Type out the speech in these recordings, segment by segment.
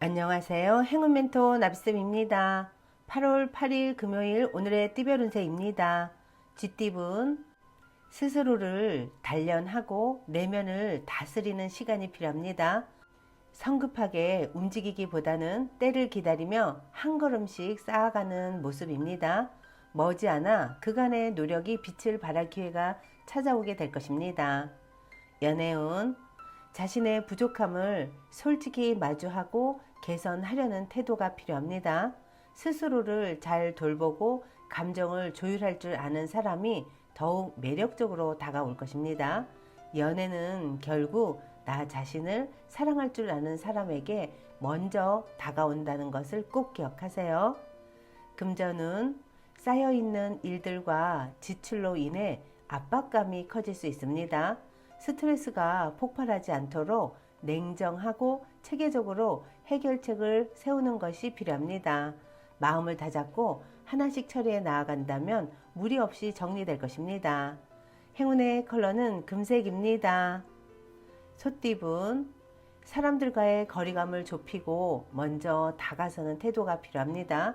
안녕하세요. 행운 멘토 나비쌤입니다. 8월 8일 금요일 오늘의 띠별 운세입니다. 쥐띠분 스스로를 단련하고 내면을 다스리는 시간이 필요합니다. 성급하게 움직이기보다는 때를 기다리며 한 걸음씩 쌓아가는 모습입니다. 머지않아 그간의 노력이 빛을 발할 기회가 찾아오게 될 것입니다. 연애운 자신의 부족함을 솔직히 마주하고 개선하려는 태도가 필요합니다. 스스로를 잘 돌보고 감정을 조율할 줄 아는 사람이 더욱 매력적으로 다가올 것입니다. 연애는 결국 나 자신을 사랑할 줄 아는 사람에게 먼저 다가온다는 것을 꼭 기억하세요. 금전은 쌓여있는 일들과 지출로 인해 압박감이 커질 수 있습니다. 스트레스가 폭발하지 않도록 냉정하고 체계적으로 해결책을 세우는 것이 필요합니다. 마음을 다잡고 하나씩 처리해 나아간다면 무리 없이 정리될 것입니다. 행운의 컬러는 금색입니다. 소띠분, 사람들과의 거리감을 좁히고 먼저 다가서는 태도가 필요합니다.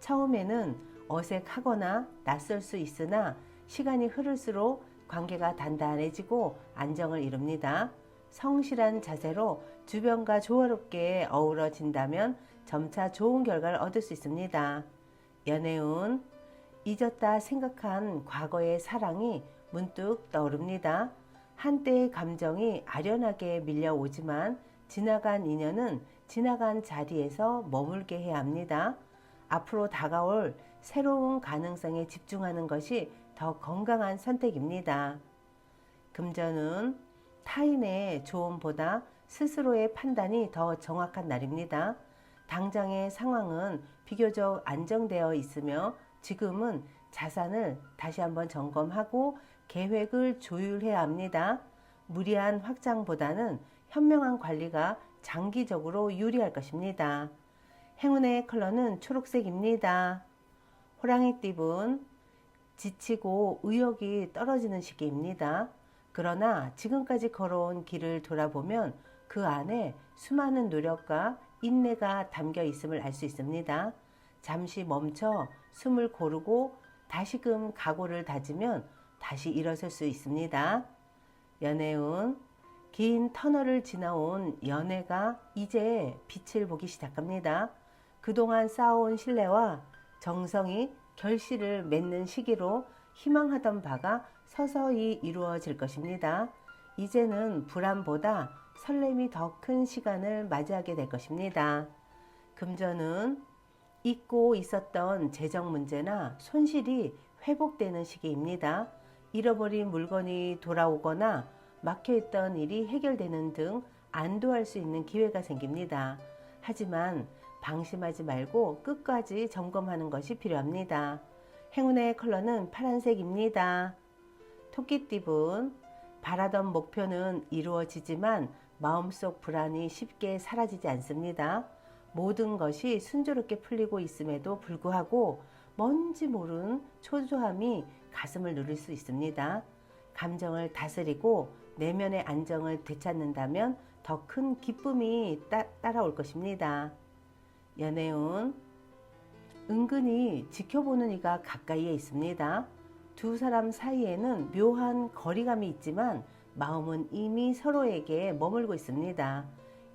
처음에는 어색하거나 낯설 수 있으나 시간이 흐를수록 관계가 단단해지고 안정을 이룹니다. 성실한 자세로 주변과 조화롭게 어우러진다면 점차 좋은 결과를 얻을 수 있습니다. 연애운 잊었다 생각한 과거의 사랑이 문득 떠오릅니다. 한때의 감정이 아련하게 밀려오지만 지나간 인연은 지나간 자리에서 머물게 해야 합니다. 앞으로 다가올 새로운 가능성에 집중하는 것이 더 건강한 선택입니다. 금전은 타인의 조언보다 스스로의 판단이 더 정확한 날입니다. 당장의 상황은 비교적 안정되어 있으며 지금은 자산을 다시 한번 점검하고 계획을 조율해야 합니다. 무리한 확장보다는 현명한 관리가 장기적으로 유리할 것입니다. 행운의 컬러는 초록색입니다. 호랑이 띠분 지치고 의욕이 떨어지는 시기입니다. 그러나 지금까지 걸어온 길을 돌아보면 그 안에 수많은 노력과 인내가 담겨 있음을 알 수 있습니다. 잠시 멈춰 숨을 고르고 다시금 각오를 다지면 다시 일어설 수 있습니다. 연애운 긴 터널을 지나온 연애가 이제 빛을 보기 시작합니다. 그동안 쌓아온 신뢰와 정성이 결실을 맺는 시기로 희망하던 바가 서서히 이루어질 것입니다. 이제는 불안보다 설렘이 더 큰 시간을 맞이하게 될 것입니다. 금전은 잊고 있었던 재정 문제나 손실이 회복되는 시기입니다. 잃어버린 물건이 돌아오거나 막혀있던 일이 해결되는 등 안도할 수 있는 기회가 생깁니다. 하지만 방심하지 말고 끝까지 점검하는 것이 필요합니다. 행운의 컬러는 파란색입니다. 토끼띠분, 바라던 목표는 이루어지지만 마음속 불안이 쉽게 사라지지 않습니다. 모든 것이 순조롭게 풀리고 있음에도 불구하고 뭔지 모른 초조함이 가슴을 누릴 수 있습니다. 감정을 다스리고 내면의 안정을 되찾는다면 더 큰 기쁨이 따, 따라올 것입니다. 연애운 은근히 지켜보는 이가 가까이에 있습니다. 두 사람 사이에는 묘한 거리감이 있지만 마음은 이미 서로에게 머물고 있습니다.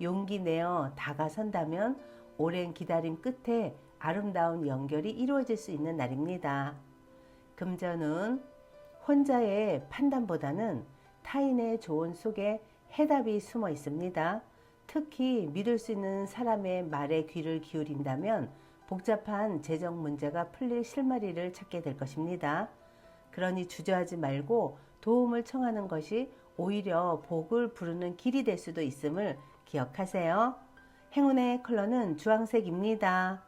용기 내어 다가선다면 오랜 기다림 끝에 아름다운 연결이 이루어질 수 있는 날입니다. 금전은 혼자의 판단보다는 타인의 조언 속에 해답이 숨어 있습니다. 특히 믿을 수 있는 사람의 말에 귀를 기울인다면 복잡한 재정 문제가 풀릴 실마리를 찾게 될 것입니다. 그러니 주저하지 말고 도움을 청하는 것이 오히려 복을 부르는 길이 될 수도 있음을 기억하세요. 행운의 컬러는 주황색입니다.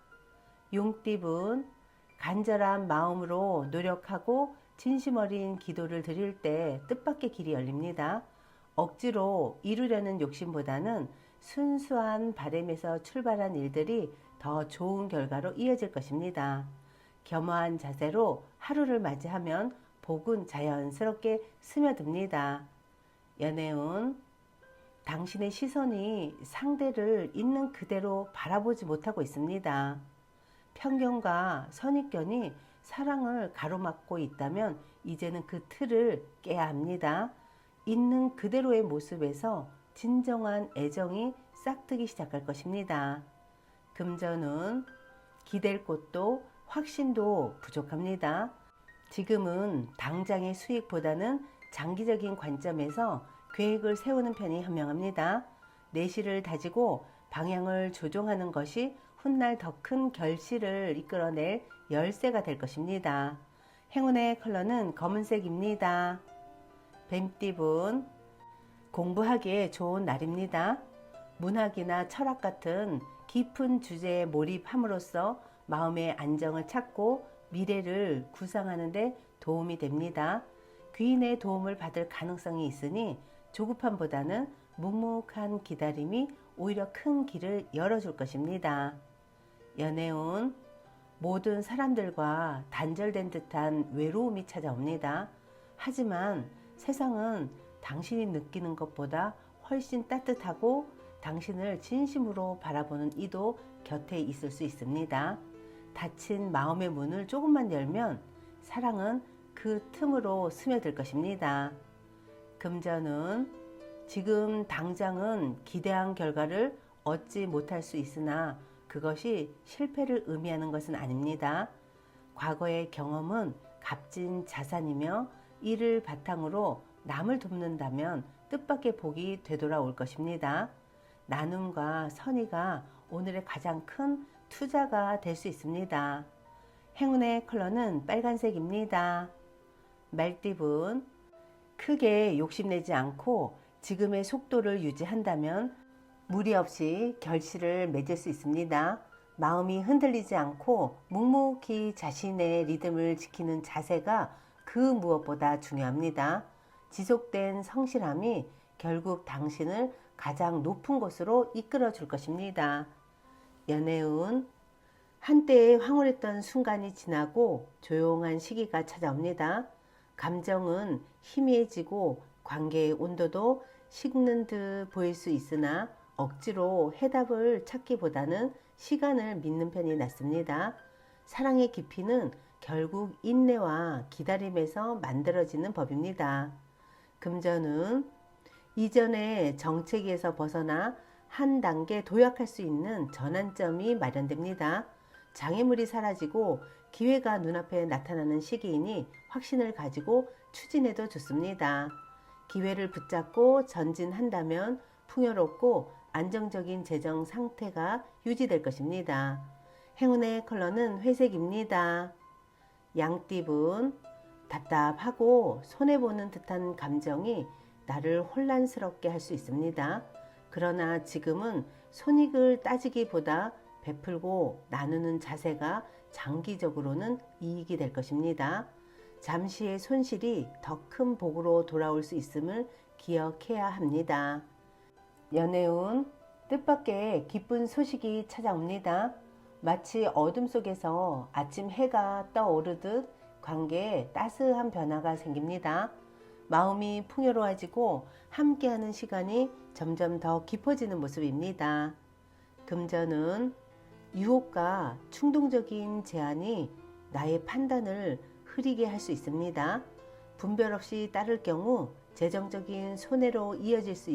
용띠분, 간절한 마음으로 노력하고 진심 어린 기도를 드릴 때 뜻밖의 길이 열립니다. 억지로 이루려는 욕심보다는 순수한 바램에서 출발한 일들이 더 좋은 결과로 이어질 것입니다. 겸허한 자세로 하루를 맞이하면 복은 자연스럽게 스며듭니다. 연애운 당신의 시선이 상대를 있는 그대로 바라보지 못하고 있습니다. 편견과 선입견이 사랑을 가로막고 있다면 이제는 그 틀을 깨야 합니다. 있는 그대로의 모습에서 진정한 애정이 싹트기 시작할 것입니다. 금전은 기댈 곳도 확신도 부족합니다. 지금은 당장의 수익보다는 장기적인 관점에서 계획을 세우는 편이 현명합니다. 내실을 다지고 방향을 조종하는 것이 훗날 더 큰 결실을 이끌어낼 열쇠가 될 것입니다. 행운의 컬러는 검은색입니다. 뱀띠분 공부하기에 좋은 날입니다. 문학이나 철학 같은 깊은 주제에 몰입함으로써 마음의 안정을 찾고 미래를 구상하는데 도움이 됩니다. 귀인의 도움을 받을 가능성이 있으니 조급함보다는 묵묵한 기다림이 오히려 큰 길을 열어줄 것입니다. 연애운 모든 사람들과 단절된 듯한 외로움이 찾아옵니다. 하지만 세상은 당신이 느끼는 것보다 훨씬 따뜻하고 당신을 진심으로 바라보는 이도 곁에 있을 수 있습니다. 닫힌 마음의 문을 조금만 열면 사랑은 그 틈으로 스며들 것입니다. 금전은 지금 당장은 기대한 결과를 얻지 못할 수 있으나 그것이 실패를 의미하는 것은 아닙니다. 과거의 경험은 값진 자산이며 이를 바탕으로 남을 돕는다면 뜻밖의 복이 되돌아올 것입니다. 나눔과 선의가 오늘의 가장 큰 투자가 될 수 있습니다. 행운의 컬러는 빨간색입니다. 말띠분 크게 욕심내지 않고 지금의 속도를 유지한다면 무리 없이 결실을 맺을 수 있습니다. 마음이 흔들리지 않고 묵묵히 자신의 리듬을 지키는 자세가 그 무엇보다 중요합니다. 지속된 성실함이 결국 당신을 가장 높은 곳으로 이끌어 줄 것입니다. 연애운 한때의 황홀했던 순간이 지나고 조용한 시기가 찾아옵니다. 감정은 희미해지고 관계의 온도도 식는 듯 보일 수 있으나 억지로 해답을 찾기보다는 시간을 믿는 편이 낫습니다. 사랑의 깊이는 결국 인내와 기다림에서 만들어지는 법입니다. 금전은 이전의 정체기에서 벗어나 한 단계 도약할 수 있는 전환점이 마련됩니다. 장애물이 사라지고 기회가 눈앞에 나타나는 시기이니 확신을 가지고 추진해도 좋습니다. 기회를 붙잡고 전진한다면 풍요롭고 안정적인 재정 상태가 유지될 것입니다. 행운의 컬러는 회색입니다. 양띠분 답답하고 손해보는 듯한 감정이 나를 혼란스럽게 할 수 있습니다. 그러나 지금은 손익을 따지기보다 베풀고 나누는 자세가 장기적으로는 이익이 될 것입니다. 잠시의 손실이 더 큰 복으로 돌아올 수 있음을 기억해야 합니다. 연애운 뜻밖의 기쁜 소식이 찾아옵니다. 마치 어둠 속에서 아침 해가 떠오르듯 관계에 따스한 변화가 생깁니다. 마음이 풍요로워지고 함께하는 시간이 점점 더 깊어지는 모습입니다. 금전은 유혹과 충동적인 제안이 나의 판단을 흐리게 할 수 있습니다. 분별 없이 따를 경우 재정적인 손해로 이어질 수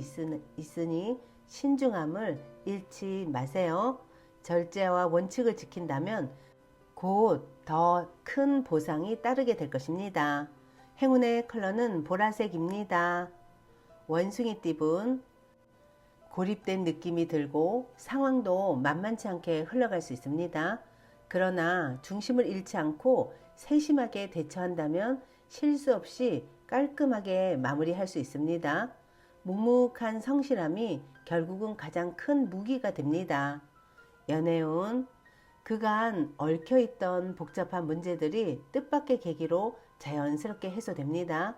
있으니 신중함을 잃지 마세요. 절제와 원칙을 지킨다면 곧 더 큰 보상이 따르게 될 것입니다. 행운의 컬러는 보라색입니다. 원숭이 띠분 고립된 느낌이 들고 상황도 만만치 않게 흘러갈 수 있습니다. 그러나 중심을 잃지 않고 세심하게 대처한다면 실수 없이 깔끔하게 마무리할 수 있습니다. 묵묵한 성실함이 결국은 가장 큰 무기가 됩니다. 연애운 그간 얽혀있던 복잡한 문제들이 뜻밖의 계기로 자연스럽게 해소됩니다.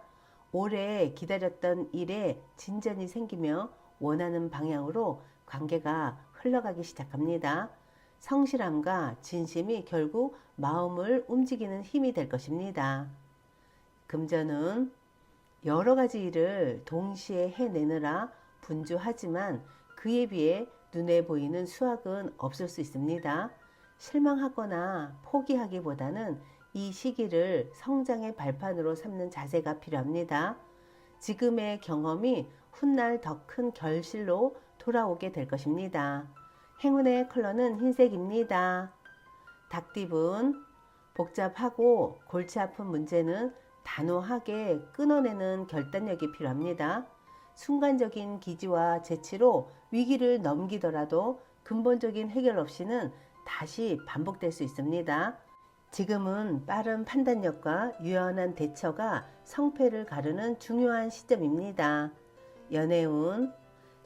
오래 기다렸던 일에 진전이 생기며 원하는 방향으로 관계가 흘러가기 시작합니다. 성실함과 진심이 결국 마음을 움직이는 힘이 될 것입니다. 금전은 여러 가지 일을 동시에 해내느라 분주하지만 그에 비해 눈에 보이는 수확은 없을 수 있습니다. 실망하거나 포기하기보다는 이 시기를 성장의 발판으로 삼는 자세가 필요합니다. 지금의 경험이 훗날 더 큰 결실로 돌아오게 될 것입니다. 행운의 컬러는 흰색입니다. 닭띠분 복잡하고 골치 아픈 문제는 단호하게 끊어내는 결단력이 필요합니다. 순간적인 기지와 재치로 위기를 넘기더라도 근본적인 해결 없이는 다시 반복될 수 있습니다. 지금은 빠른 판단력과 유연한 대처가 성패를 가르는 중요한 시점입니다. 연애운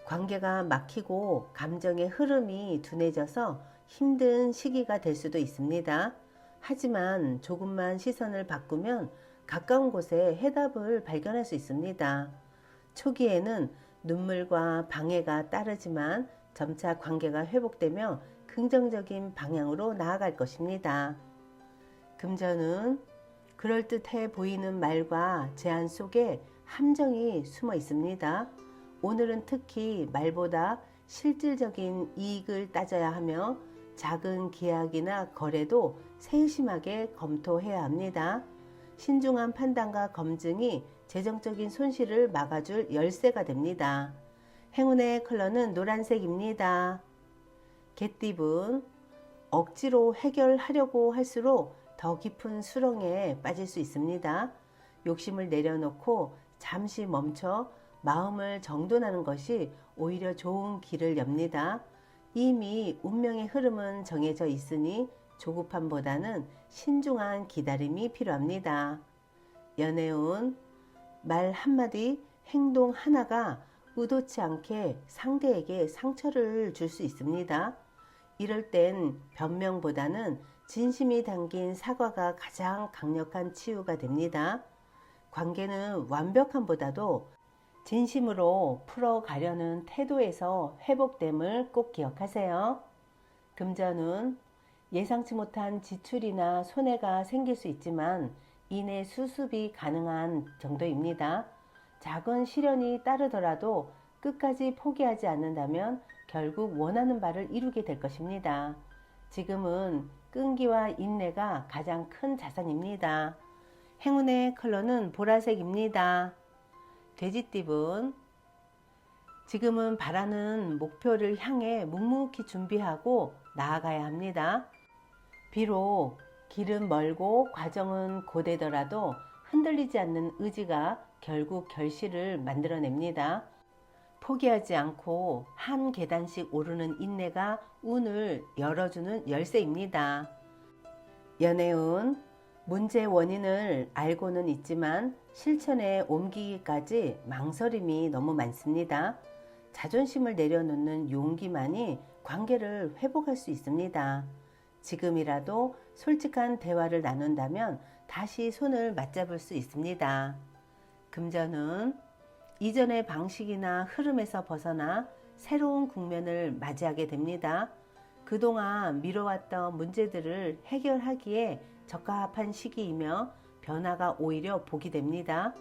관계가 막히고 감정의 흐름이 둔해져서 힘든 시기가 될 수도 있습니다. 하지만 조금만 시선을 바꾸면 가까운 곳에 해답을 발견할 수 있습니다. 초기에는 눈물과 방해가 따르지만 점차 관계가 회복되며 긍정적인 방향으로 나아갈 것입니다. 금전은 그럴듯해 보이는 말과 제안 속에 함정이 숨어 있습니다. 오늘은 특히 말보다 실질적인 이익을 따져야 하며 작은 계약이나 거래도 세심하게 검토해야 합니다. 신중한 판단과 검증이 재정적인 손실을 막아줄 열쇠가 됩니다. 행운의 컬러는 노란색입니다. 개띠분 억지로 해결하려고 할수록 더 깊은 수렁에 빠질 수 있습니다. 욕심을 내려놓고 잠시 멈춰 마음을 정돈하는 것이 오히려 좋은 길을 엽니다. 이미 운명의 흐름은 정해져 있으니 조급함보다는 신중한 기다림이 필요합니다. 연애운 말 한마디, 행동 하나가 의도치 않게 상대에게 상처를 줄 수 있습니다. 이럴 땐 변명보다는 진심이 담긴 사과가 가장 강력한 치유가 됩니다. 관계는 완벽함보다도 진심으로 풀어가려는 태도에서 회복됨을 꼭 기억하세요. 금전은 예상치 못한 지출이나 손해가 생길 수 있지만 이내 수습이 가능한 정도입니다. 작은 시련이 따르더라도 끝까지 포기하지 않는다면 결국 원하는 바를 이루게 될 것입니다. 지금은 끈기와 인내가 가장 큰 자산입니다. 행운의 컬러는 보라색입니다. 돼지띠분 지금은 바라는 목표를 향해 묵묵히 준비하고 나아가야 합니다. 비록 길은 멀고 과정은 고되더라도 흔들리지 않는 의지가 결국 결실을 만들어냅니다. 포기하지 않고 한 계단씩 오르는 인내가 운을 열어주는 열쇠입니다. 연애운 문제 원인을 알고는 있지만 실천에 옮기기까지 망설임이 너무 많습니다. 자존심을 내려놓는 용기만이 관계를 회복할 수 있습니다. 지금이라도 솔직한 대화를 나눈다면 다시 손을 맞잡을 수 있습니다. 금전은 이전의 방식이나 흐름에서 벗어나 새로운 국면을 맞이하게 됩니다. 그동안 미뤄왔던 문제들을 해결하기에 적합한 시기이며 변화가 오히려 복이 됩니다.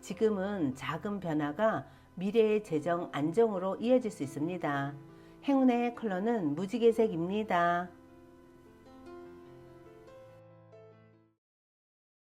지금은 작은 변화가 미래의 재정 안정으로 이어질 수 있습니다. 행운의 컬러는 무지개색입니다.